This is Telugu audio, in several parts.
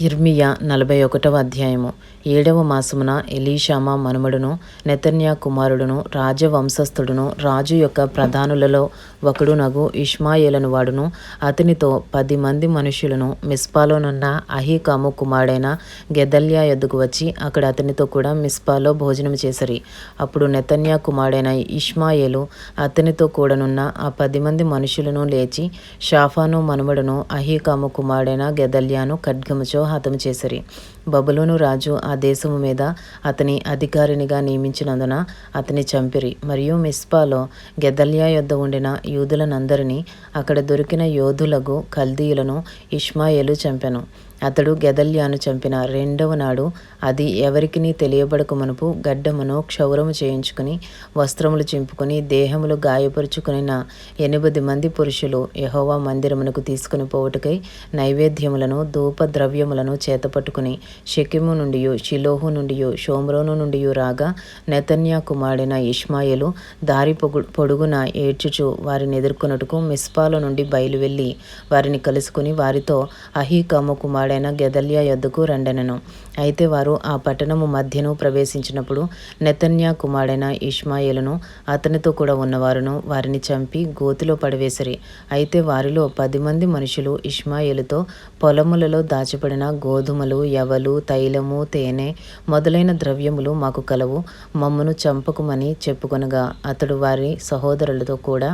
ఇర్మియా నలభై ఒకటవ అధ్యాయము. ఏడవ మాసమున ఎలీషామా మనుమడును నెతన్యా కుమారుడును రాజవంశస్థుడును రాజు యొక్క ప్రధానులలో ఒకడునగు ఇష్మాయేలను వాడును. అతనితో పది మంది మనుషులను మిస్పాలోనున్న అహీకాము కుమారుడైన గెదల్యా ఎద్దుకు వచ్చి అక్కడ అతనితో కూడా మిస్పాలో భోజనం చేసరి. అప్పుడు నెతన్యా కుమారుడైన ఇష్మాయేలు అతనితో కూడనున్న ఆ పది మంది మనుషులను లేచి షాఫాను మనుమడును అహీకాము కుమారుడైన గెదల్యాను ఖడ్గముచో హతము చేసిరి. బబులోను రాజు ఆ దేశము మీద అతని అధికారినిగా నియమించినందున అతని చంపిరి. మరియు మిస్పాలో గెదల్యా యొద్ద ఉండిన యూదులనందరినీ అక్కడ దొరికిన యోధులకు కల్దీయులను ఇష్మాయేలు చంపెను. అతడు గెదల్యాను చంపిన రెండవ నాడు అది ఎవరికిని తెలియబడక మునుపు గడ్డమును క్షౌరము చేయించుకుని వస్త్రములు చింపుకుని దేహములు గాయపరుచుకునిన ఎనిమిది మంది పురుషులు యహోవా మందిరమునకు తీసుకుని పోవుటకై నైవేద్యములను ధూప ద్రవ్యములను చేతపట్టుకుని షెకిము నుండి షిలోహు నుండి షోమ్రోను నుండి రాగా నెతన్యా కుమారుడైన ఇష్మాయిలు దారి పొగు పొడుగున ఏడ్చుచు వారిని ఎదుర్కొనుటకు మిస్పాల నుండి బయలువెళ్ళి వారిని కలుసుకుని వారితో అహీకాము కుమారుడు వాడైన గెదల్యా యొద్దకు రండెనను. అయితే వారు ఆ పట్టణము మధ్యను ప్రవేశించినప్పుడు నెతన్యా కుమారుడైన ఇష్మాయిలను అతనితో కూడా ఉన్నవారును వారిని చంపి గోతిలో పడవేసిరి. అయితే వారిలో పది మంది మనుషులు ఇష్మాయిలతో పొలములలో దాచిపడిన గోధుమలు ఎవలు తైలము తేనె మొదలైన ద్రవ్యములు మాకు కలవు. మమ్మను చంపకుమని చెప్పుకొనగా అతడు వారి సహోదరులతో కూడా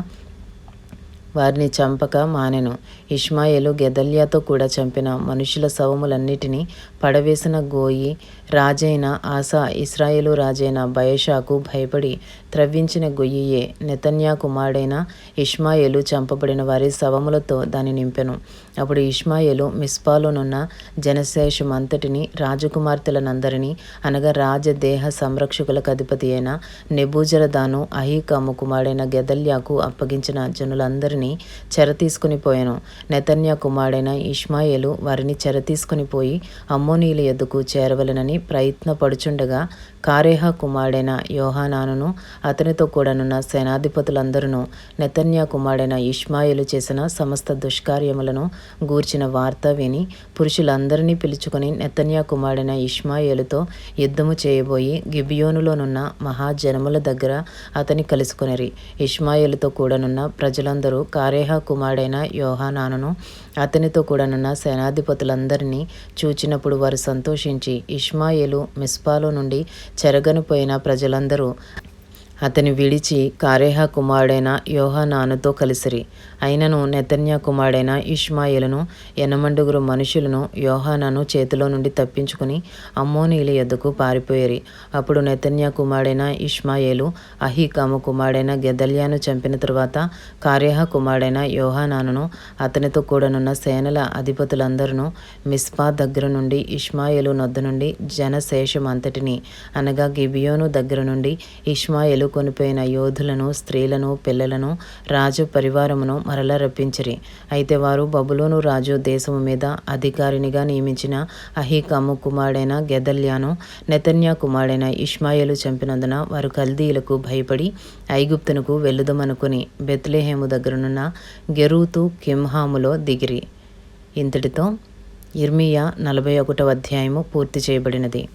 వారిని చంపక మానెను. ఇష్మాయేలు గెదల్యాతో కూడా చంపిన మనుషుల శవములన్నిటినీ పడవేసిన గోయి రాజైన ఆసా ఇస్రాయేలు రాజైన బయషాకు భయపడి త్రవ్వించిన గొయ్యియే నెతన్యా కుమారుడైన ఇష్మాయేలు చంపబడిన వారి శవములతో దాన్ని నింపెను. అప్పుడు ఇష్మాయేలు మిస్పాలోనున్న జనశేషమంతటిని రాజకుమార్తెలనందరినీ అనగా రాజదేహ సంరక్షకులకు అధిపతి అయిన నెబూజరదాను అహీకాము కుమారుడైన గెదల్యాకు అప్పగించిన జనులందరినీ చెర తీసుకుని పోయాను. నెతన్యా కుమారుడైన ఇష్మాయేలు వారిని చెర తీసుకుని పోయి అమ్మోనీల ఎద్దుకు చేరవలనని ప్రయత్నపడుచుండగా కారేహ కుమారుడైన యోహానానును అతనితో కూడానున్న సేనాధిపతులందరూ నెతన్యా కుమారుడైన ఇష్మాయేలు చేసిన సమస్త దుష్కార్యములను గూర్చిన వార్త విని పురుషులందరినీ పిలుచుకొని నెతన్యా కుమారుడైన ఇష్మాయేలుతో యుద్ధము చేయబోయి గిబియోనులోనున్న మహాజనముల దగ్గర అతని కలుసుకొనిరి. ఇష్మాయేలుతో కూడానున్న ప్రజలందరూ కారేహ కుమారుడైన యోహానాను అతనితో కూడానున్న సేనాధిపతులందరినీ చూచినప్పుడు వారు సంతోషించి ఇష్మాయేలు మిస్పాలో నుండి చెరగనిపోయిన ప్రజలందరూ అతని విడిచి కారేహ కుమారుడైన యోహానానుతో కలిసిరి. అయినను నెతన్యా కుమారుడైన ఇష్మాయిలను ఎనమండుగురు మనుషులను యోహానాను చేతిలో నుండి తప్పించుకుని అమ్మోనీల ఎద్దుకు పారిపోయేరి. అప్పుడు నెతన్యా కుమారుడైన ఇష్మాయేలు అహీకాము కుమారుడైన గెదల్యాను చంపిన తరువాత కారేహ కుమారుడైన యోహానాను అతనితో కూడనున్న సేనల అధిపతులందరూ మిస్పా దగ్గర నుండి ఇష్మాయేలు నొద్ద నుండి జనశేషం అంతటిని అనగా గిబియోను దగ్గర నుండి ఇష్మాయేలు కొనిపోయిన యోధులను స్త్రీలను పిల్లలను రాజు పరివారమును మరల రప్పించిరి. అయితే వారు బబులోను రాజు దేశము మీద అధికారినిగా నియమించిన అహీకాము కుమారుడైన గెదల్యాను నెతన్యా కుమారుడైన ఇష్మాయిలు చంపినందున వారు కల్దీయులకు భయపడి ఐగుప్తునకు వెళ్ళుదమనుకుని బెత్లేహేము దగ్గరనున్న గెరూతు కింహాములో దిగిరి. ఇంతటితో ఇర్మియా నలభై ఒకటవ అధ్యాయము పూర్తి చేయబడినది.